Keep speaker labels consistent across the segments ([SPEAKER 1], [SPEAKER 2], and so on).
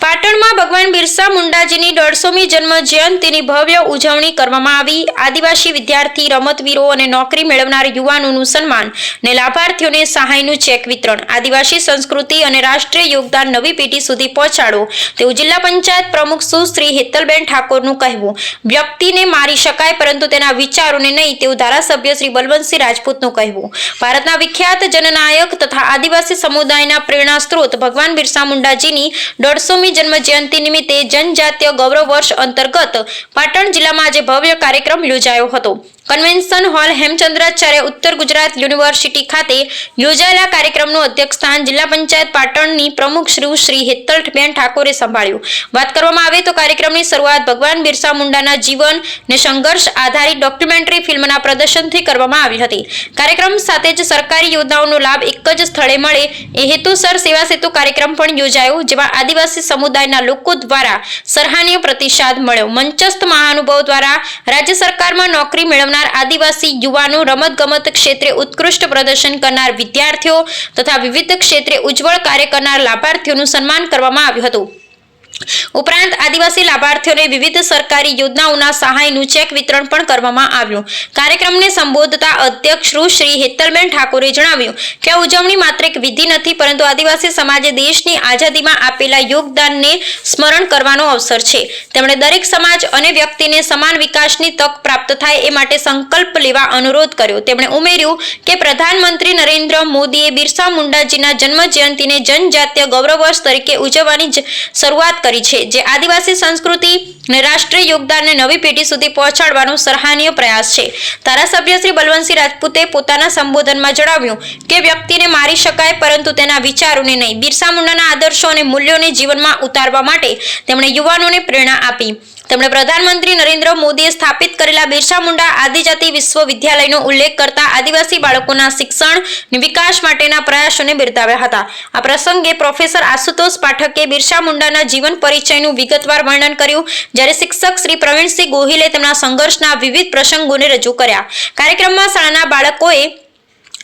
[SPEAKER 1] પાટણમાં ભગવાન બિરસા મુંડાજીની દોઢસોમી જન્મ જયંતિની ભવ્ય ઉજવણી કરવામાં આવી. આદિવાસી વિદ્યાર્થી, રમતવીરો અને નોકરી મેળવનાર યુવાનોનું સન્માન ને લાભાર્થીઓને સહાયનું ચેક વિતરણ. આદિવાસી સંસ્કૃતિ અને રાષ્ટ્રીય યોગદાન નવી પેઢી સુધી પહોંચાડો તેવું જિલ્લા પંચાયત પ્રમુખ સુશ્રી હેતલબેન ઠાકોરનું કહેવું. વ્યક્તિને મારી શકાય પરંતુ તેના વિચારોને નહીં તેવું ધારાસભ્ય શ્રી બલવંતસિંહ રાજપૂતનું કહેવું. ભારતના વિખ્યાત જનનાયક તથા આદિવાસી સમુદાયના પ્રેરણા સ્ત્રોત ભગવાન બિરસા મુંડાજીની દોઢસોમી જન્મ જયંતિ નિમિત્તે જનજાતીય ગૌરવ વર્ષ અંતર્ગત પાટણ જિલ્લામાં આજે ભવ્ય કાર્યક્રમ યોજાયો હતો. કન્વેન્શન હોલ હેમચંદ્રાચાર્ય ઉત્તર ગુજરાત યુનિવર્સિટી ખાતે યોજાયેલા કાર્યક્રમનું અધ્યક્ષસ્થાન જિલ્લા પંચાયત પાટણની પ્રમુખ શ્રી શ્રી હેતલબેન ઠાકોરે સંભાળ્યું. વાત કરવામાં આવે તો કાર્યક્રમની શરૂઆત ભગવાન બિરસા મુંડાના જીવન ને સંઘર્ષ આધારિત ડોક્યુમેન્ટરી ફિલ્મના પ્રદર્શનથી કરવામાં આવી હતી. કાર્યક્રમ સાથે જ સરકારી યોજનાઓનો લાભ એક જ સ્થળે મળે એ હેતુસર સેવા સેતુ કાર્યક્રમ પણ યોજાયો, જેમાં આદિવાસી સમુદાયના લોકો દ્વારા સરાહનીય પ્રતિસાદ મળ્યો. મંચસ્થ મહાનુભાવ દ્વારા રાજ્ય સરકારમાં નોકરી મેળવનાર આદિવાસી યુવાનો રમતગમત ક્ષેત્રે ઉત્કૃષ્ટ પ્રદર્શન કરનાર વિદ્યાર્થીઓ તથા વિવિધ ક્ષેત્રે ઉજ્જવળ કાર્ય કરનાર લાભાર્થીઓનું સન્માન કરવામાં આવ્યું હતું. ઉપરાંત આદિવાસી લાભાર્થીઓને વિવિધ સરકારી યોજનાઓના સહાયનું ચેક વિતરણ પણ કરવામાં આવ્યું. કાર્યક્રમને સંબોધતા અધ્યક્ષ શ્રી હેતલબેન ઠાકોરે જણાવ્યું કે ઉજવણી માત્ર એક વિધિ નથી, પરંતુ આદિવાસી સમાજે દેશની આઝાદીમાં આપેલા યોગદાનને સ્મરણ કરવાનો અવસર છે. તેમણે દરેક સમાજ અને વ્યક્તિને સમાન વિકાસની તક પ્રાપ્ત થાય એ માટે સંકલ્પ લેવા અનુરોધ કર્યો. તેમણે ઉમેર્યું કે પ્રધાનમંત્રી નરેન્દ્ર મોદીએ બિરસા મુંડાજીના જન્મ જયંતિને જનજાતીય ગૌરવ વર્ષ તરીકે ઉજવવાની શરૂઆત કરી છે. જે આદિવાસી સંસ્કૃતિ અને રાષ્ટ્રીય યોગદાનને નવી પેઢી સુધી પહોંચાડવાનો સરાહનીય પ્રયાસ છે. ધારાસભ્ય શ્રી બલવંતસિંહ રાજપૂતે પોતાના સંબોધનમાં જણાવ્યું કે, વ્યક્તિને મારી શકાય પરંતુ તેના વિચારોને નહીં. બિરસા મુંડાના આદર્શો અને મૂલ્યોને જીવનમાં ઉતારવા માટે તેમણે યુવાનોને પ્રેરણા આપી. તેમણે પ્રધાનમંત્રી નરેન્દ્ર મોદીએ સ્થાપિત કરેલા બિરસા મુંડા આદિજાતિ વિશ્વવિદ્યાલયનો ઉલ્લેખ કરતા આદિવાસી બાળકોના શિક્ષણ વિકાસ માટેના પ્રયાસોને બિરદાવ્યા હતા. આ પ્રસંગે પ્રોફેસર આશુતોષ પાઠકે બિરસા મુંડાના જીવન પરિચયનું વિગતવાર વર્ણન કર્યું, જ્યારે શિક્ષક શ્રી પ્રવીણસિંહ ગોહિલે તેમના સંઘર્ષના વિવિધ પ્રસંગોને રજૂ કર્યા. કાર્યક્રમમાં શાળાના બાળકોએ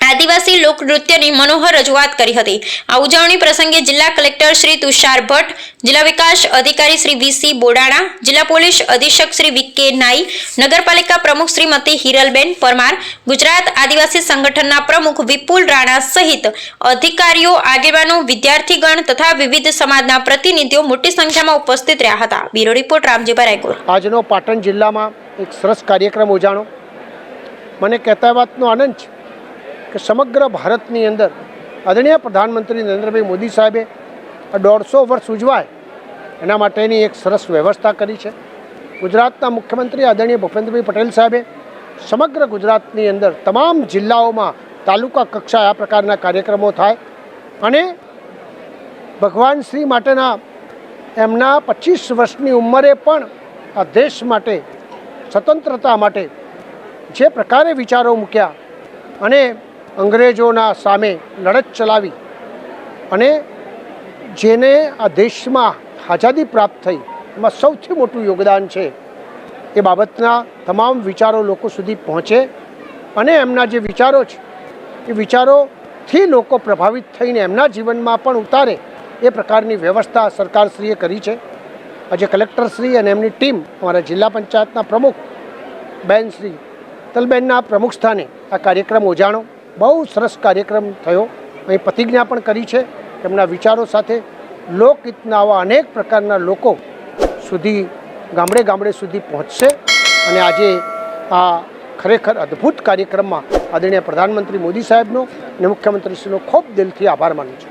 [SPEAKER 1] આદિવાસી લોકનૃત્યની મનોહર રજૂઆત કરી હતી. આ ઉજવણી પ્રસંગે જિલ્લા કલેક્ટર શ્રી તુષાર ભટ્ટ, જિલ્લા વિકાસ અધિકારી શ્રી વીસી બોડાણા, જિલ્લા પોલીસ અધિક્ષક શ્રી વિકે નાઈ, નગરપાલિકા પ્રમુખ શ્રીમતી હિરલબેન પરમાર, ગુજરાત આદિવાસી સંગઠનના પ્રમુખ વિપુલ રાણા સહિત અધિકારીઓ, આગેવાનો, વિદ્યાર્થીગણ તથા વિવિધ સમાજના પ્રતિનિધિઓ મોટી સંખ્યામાં ઉપસ્થિત રહ્યા હતા. Bureau report Ramjibhai Raykor.
[SPEAKER 2] આજનો પાટણ જિલ્લામાં એક સરસ કાર્યક્રમ ઉજાણો. મને કહેતા વાતનો આનંદ છે. કે સમગ્ર ભારતની અંદર આદરણીય પ્રધાનમંત્રી નરેન્દ્રભાઈ મોદી સાહેબે આ દોઢસો વર્ષ ઉજવાય એના માટેની એક સરસ વ્યવસ્થા કરી છે. ગુજરાતના મુખ્યમંત્રી આદરણીય ભૂપેન્દ્રભાઈ પટેલ સાહેબે સમગ્ર ગુજરાતની અંદર તમામ જિલ્લાઓમાં તાલુકા કક્ષાએ આ પ્રકારના કાર્યક્રમો થાય અને ભગવાન શ્રી માટેના એમના પચીસ વર્ષની ઉંમરે પણ આ દેશ માટે સ્વતંત્રતા માટે જે પ્રકારે વિચારો મૂક્યા અને અંગ્રેજોના સામે લડત ચલાવી અને જેને આ દેશમાં આઝાદી પ્રાપ્ત થઈ, એમાં સૌથી મોટું યોગદાન છે, એ બાબતના તમામ વિચારો લોકો સુધી પહોંચે અને એમના જે વિચારો છે, એ વિચારોથી લોકો પ્રભાવિત થઈને એમના જીવનમાં પણ ઉતારે, એ પ્રકારની વ્યવસ્થા સરકારશ્રીએ કરી છે. આજે કલેક્ટરશ્રી અને એમની ટીમ અમારા જિલ્લા પંચાયતના પ્રમુખ બેન શ્રી તલબેનના પ્રમુખ સ્થાને આ કાર્યક્રમ ઉજાણો. બહુ સરસ કાર્યક્રમ થયો. અહીં પ્રતિજ્ઞા પણ કરી છે. એમના વિચારો સાથે લોકહિતના આવા અનેક પ્રકારના લોકો સુધી, ગામડે ગામડે સુધી પહોંચશે. અને આજે આ ખરેખર અદ્ભુત કાર્યક્રમમાં આદરણીય પ્રધાનમંત્રી મોદી સાહેબનો અને મુખ્યમંત્રીશ્રીનો ખૂબ દિલથી આભાર માનું છું.